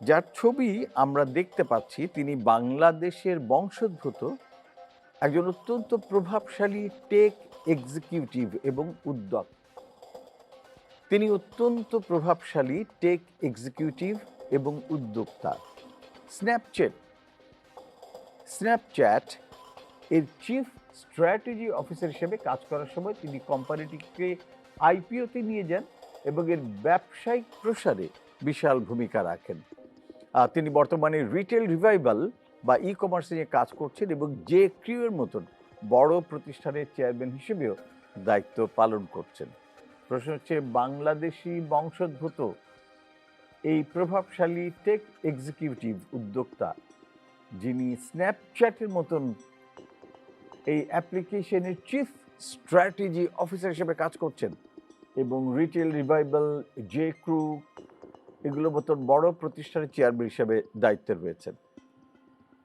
যার ছবি আমরা দেখতে পাচ্ছি, তিনি বাংলাদেশের বংশোদ্ভূত, একজন অত্যন্ত প্রভাবশালী টেক এক্সিকিউটিভ এবং উদ্যোগ। তিনি অত্যন্ত প্রভাবশালী টেক এক্সিকিউটিভ এবং উদ্যোক্তা। স্ন্যাপচ্যাট স্ন্যাপচ্যাট এর চিফ স্ট্র্যাটেজি অফিসার হিসেবে কাজ করার সময় তিনি কোম্পানিটিকে আইপিওতে নিয়ে যান এবং এর ব্যবসায়িক প্রসারে বিশাল ভূমিকা রাখেন। তিনি বর্তমানে রিটেল রিভাইভাল বা ই কমার্সে নিয়ে কাজ করছেন এবং যে ক্রিউয়ের মতন বড় প্রতিষ্ঠানের চেয়ারম্যান হিসেবেও দায়িত্ব পালন করছেন। প্রশ্ন হচ্ছে, বাংলাদেশি বংশোদ্ভূত, এই প্রভাবশালী টেক এক্সিকিউটিভ উদ্যোক্তা যিনি স্ন্যাপচ্যাটের মতন এই অ্যাপ্লিকেশনের চিফ স্ট্র্যাটেজি অফিসার হিসেবে কাজ করছেন এবং রিটেল রিভাইভাল জে ক্রু এগুলো মতন বড় প্রতিষ্ঠানের চেয়ারম্যান হিসেবে দায়িত্বে রয়েছেন।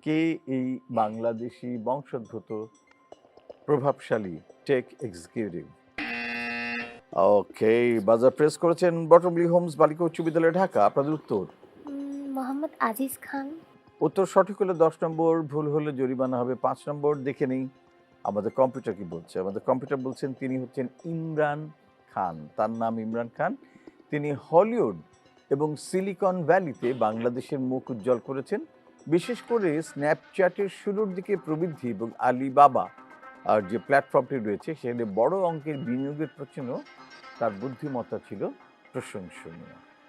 কে এই বাংলাদেশি বংশোদ্ভূত প্রভাবশালী টেক এক্সিকিউটিভ ওকে বাজার প্রেস করেছেন বটমলি হোমস বালিকা উচ্চ বিদ্যালয় ঢাকা। আপনাদের উত্তর? মোহাম্মদ আজিজ খান। উত্তর সঠিক হলে দশ নম্বর ভুল হলে জরিমানা হবে পাঁচ নম্বর দেখে নেই। আমাদের কম্পিউটার কি বলছে? আমাদের কম্পিউটার বলছেন তিনি হচ্ছেন ইমরান খান। তার নাম ইমরান খান। তিনি হলিউড এবং সিলিকন ভ্যালিতে বাংলাদেশের মুখ উজ্জ্বল করেছেন। বিশেষ করে স্ন্যাপচ্যাটের শুরুর দিকে প্রবৃদ্ধি এবং আলিবাবা, আর যে প্ল্যাটফর্মটি রয়েছে, সেখানে বড় অঙ্কের বিনিয়োগের পেছনেও তার বুদ্ধিমত্তা ছিল প্রশংসনীয়।